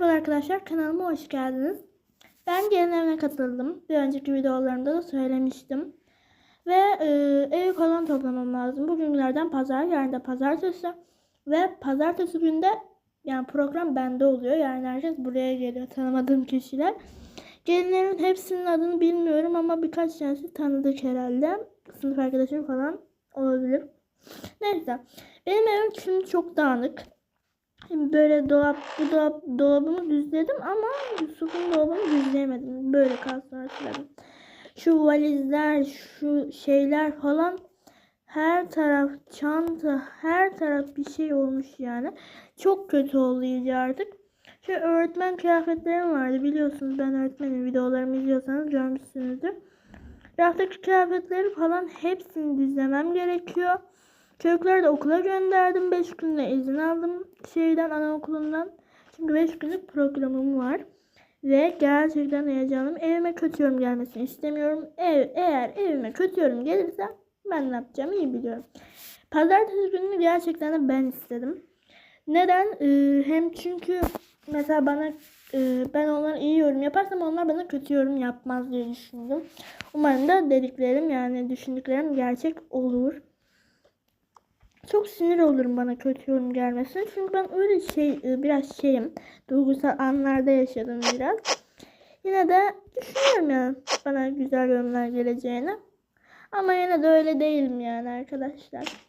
Merhaba arkadaşlar kanalıma hoş geldiniz. Ben gelin evine katıldım. Bir önceki videolarımda da söylemiştim. Ve e, evi falan toplamam lazım. Bugün günlerden pazar, yarın da pazartesi. Ve pazartesi günde yani program bende oluyor. Yani herkes buraya geliyor tanımadığım kişiler. Gelinlerin hepsinin adını bilmiyorum ama birkaç tanesi tanıdık herhalde. Sınıf arkadaşım falan olabilir. Neyse. Benim evim şimdi çok dağınık. Böyle dolap, bu dolap, dolabımı düzledim ama Yusuf'un dolabını düzleyemedim. Böyle kalsın hatırladım. Şu valizler, şu şeyler falan her taraf çanta, her taraf bir şey olmuş yani. Çok kötü iyice artık. Şu öğretmen kıyafetlerim vardı biliyorsunuz ben öğretmenim videolarımı izliyorsanız görmüşsünüzdür. Raftaki kıyafetleri falan hepsini düzlemem gerekiyor. Çocukları da okula gönderdim. 5 günde izin aldım şeyden anaokulundan. Çünkü 5 günlük programım var. Ve gerçekten heyecanlıyım. Evime kötü yorum gelmesini istemiyorum. Ev, eğer evime kötü yorum gelirse ben ne yapacağımı iyi biliyorum. Pazartesi gününü gerçekten de ben istedim. Neden? Ee, hem çünkü mesela bana e, ben onlara iyi yorum yaparsam onlar bana kötü yorum yapmaz diye düşündüm. Umarım da dediklerim yani düşündüklerim gerçek olur. Çok sinir olurum bana kötü yorum gelmesine. Çünkü ben öyle şey biraz şeyim. Duygusal anlarda yaşadım biraz. Yine de düşünüyorum yani bana güzel yorumlar geleceğini. Ama yine de öyle değilim yani arkadaşlar.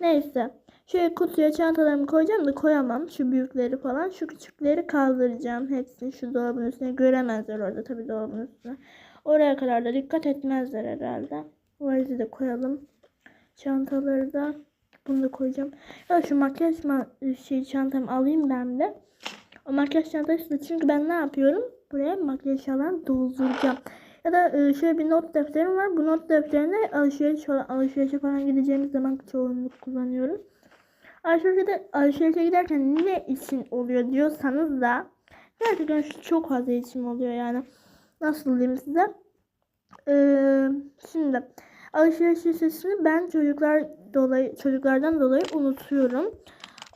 Neyse. Şöyle kutuya çantalarımı koyacağım da koyamam. Şu büyükleri falan. Şu küçükleri kaldıracağım. Hepsini şu dolabın üstüne göremezler orada tabii dolabın üstüne. Oraya kadar da dikkat etmezler herhalde. Valizi de koyalım. Çantaları da bunu da koyacağım. Ya şu makyaj ma şey çantamı alayım ben de. O makyaj çantası da çünkü ben ne yapıyorum? Buraya makyaj falan dolduracağım. Ya da e, şöyle bir not defterim var. Bu not defterine alışveriş alışverişe falan gideceğimiz zaman çoğunluk kullanıyorum. Alışverişe, alışverişe giderken ne için oluyor diyorsanız da gerçekten çok fazla için oluyor yani. Nasıl diyeyim size? Ee, şimdi alışveriş listesini ben çocuklar dolayı çocuklardan dolayı unutuyorum.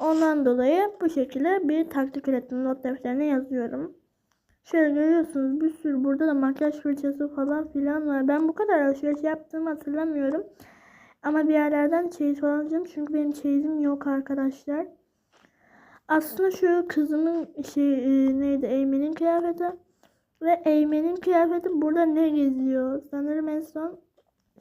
Ondan dolayı bu şekilde bir taktik ürettim. Not defterine yazıyorum. Şöyle görüyorsunuz bir sürü burada da makyaj fırçası falan filan var. Ben bu kadar alışveriş yaptığımı hatırlamıyorum. Ama bir yerlerden çeyiz falan alacağım. Çünkü benim çeyizim yok arkadaşlar. Aslında şu kızımın şey e, neydi Eymen'in kıyafeti. Ve Eymen'in kıyafeti burada ne geziyor? Sanırım en son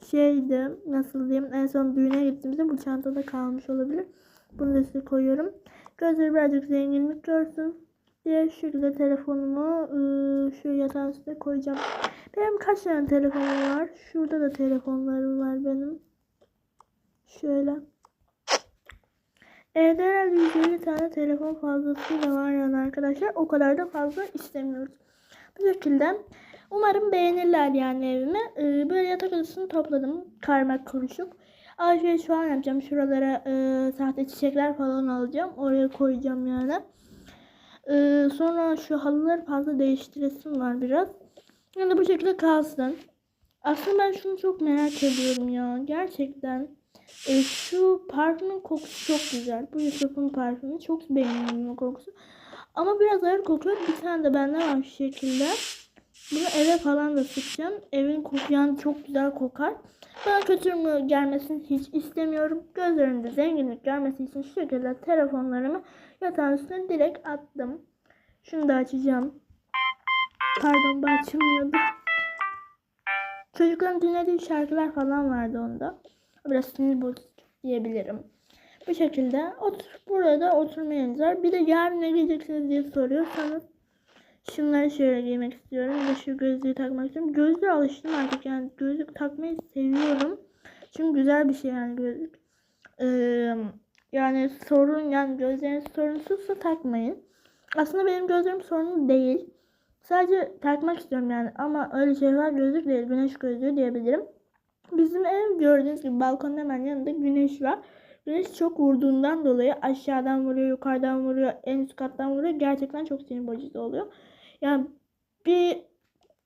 şeydi nasıl diyeyim en son düğüne gittiğimizde bu çantada kalmış olabilir. Bunu da size koyuyorum. Gözleri birazcık zenginlik görsün diye şekilde telefonumu ıı, şu yatağın üstüne koyacağım. Benim kaç tane telefonum var? Şurada da telefonlarım var benim. Şöyle. Evde herhalde 150 tane telefon fazlasıyla var yani arkadaşlar. O kadar da fazla istemiyoruz. Bu şekilde umarım beğenirler yani evimi. Ee, böyle yatak odasını topladım. Karmak kuruşuk. Alışveriş falan yapacağım. Şuralara e, sahte çiçekler falan alacağım. Oraya koyacağım yani. Ee, sonra şu halıları fazla değiştiresim var biraz. Yani bu şekilde kalsın. Aslında ben şunu çok merak ediyorum ya. Gerçekten. E, şu parfümün kokusu çok güzel. Bu Yusuf'un parfümü. Çok beğendim o kokusu. Ama biraz ağır kokuyor. Bir tane de bende var şu şekilde. Bunu eve falan da sıkacağım. Evin koku yani çok güzel kokar. Bana kötü mü gelmesini hiç istemiyorum. Gözlerimde zenginlik gelmesi için şu şekilde telefonlarımı yatağın üstüne direkt attım. Şunu da açacağım. Pardon bu açılmıyordu. Çocukların dinlediği şarkılar falan vardı onda. Biraz sinir bozucu diyebilirim. Bu şekilde otur, burada oturma yeriniz var. Bir de yarın ne giyeceksiniz diye soruyorsanız şunları şöyle giymek istiyorum. De şu gözlüğü takmak istiyorum. Gözlüğe alıştım artık yani gözlük takmayı seviyorum. Çünkü güzel bir şey yani gözlük. Ee, yani sorun yani gözleriniz sorunsuzsa takmayın. Aslında benim gözlerim sorunlu değil. Sadece takmak istiyorum yani ama öyle şey var gözlük değil güneş gözlüğü diyebilirim. Bizim ev gördüğünüz gibi balkonun hemen yanında güneş var. Güneş çok vurduğundan dolayı aşağıdan vuruyor, yukarıdan vuruyor, en üst kattan vuruyor. Gerçekten çok sinir bozucu oluyor. Yani bir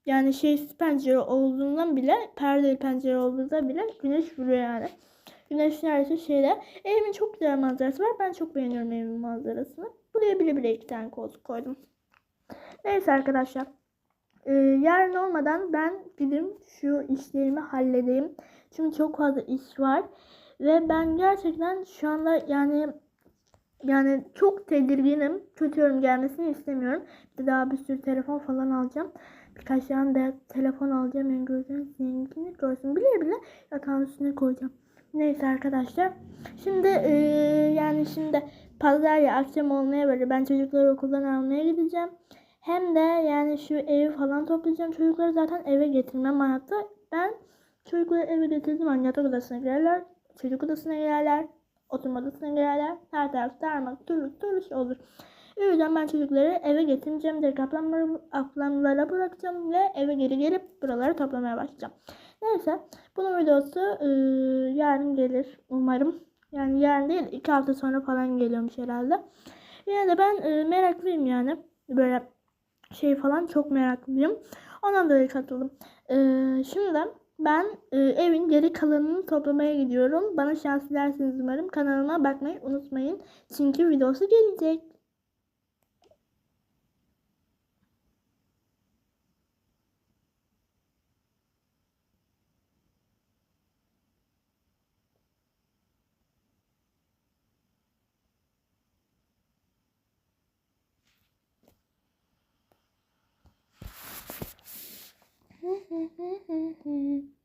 yani şey pencere olduğundan bile perdeli pencere olduğunda bile güneş vuruyor yani. Güneş neredeyse şeyde. Evimin çok güzel manzarası var. Ben çok beğeniyorum evimin manzarasını. Buraya bile bile iki tane koltuk koydum. Neyse arkadaşlar. Ee, yarın olmadan ben gideyim şu işlerimi halledeyim. Çünkü çok fazla iş var. Ve ben gerçekten şu anda yani yani çok tedirginim. Kötü yorum gelmesini istemiyorum. Bir daha bir sürü telefon falan alacağım. Birkaç tane de telefon alacağım. Yani gözlerim zengini görsün. Bile bile yatağın üstüne koyacağım. Neyse arkadaşlar. Şimdi eee, yani şimdi pazar ya akşam olmaya böyle ben çocukları okuldan almaya gideceğim. Hem de yani şu evi falan toplayacağım. Çocukları zaten eve getirmem hayatta. Ben çocukları eve getirdim. Hani yatak odasına girerler. Çocuk odasına girerler. Oturma odasına girerler. Her taraf darmak türlü şey olur. O ben çocukları eve getireceğim. Ablamlara, ablamlara bırakacağım. Ve eve geri gelip buraları toplamaya başlayacağım. Neyse. Bunun videosu eee, yarın gelir. Umarım. Yani yarın değil. iki hafta sonra falan geliyormuş herhalde. Yine de ben eee, meraklıyım yani. Böyle şey falan çok meraklıyım. Ondan dolayı katıldım. Ee, şimdi ben e, evin geri kalanını toplamaya gidiyorum. Bana şans dilerseniz umarım. Kanalıma bakmayı unutmayın. Çünkü videosu gelecek. Mm-hmm.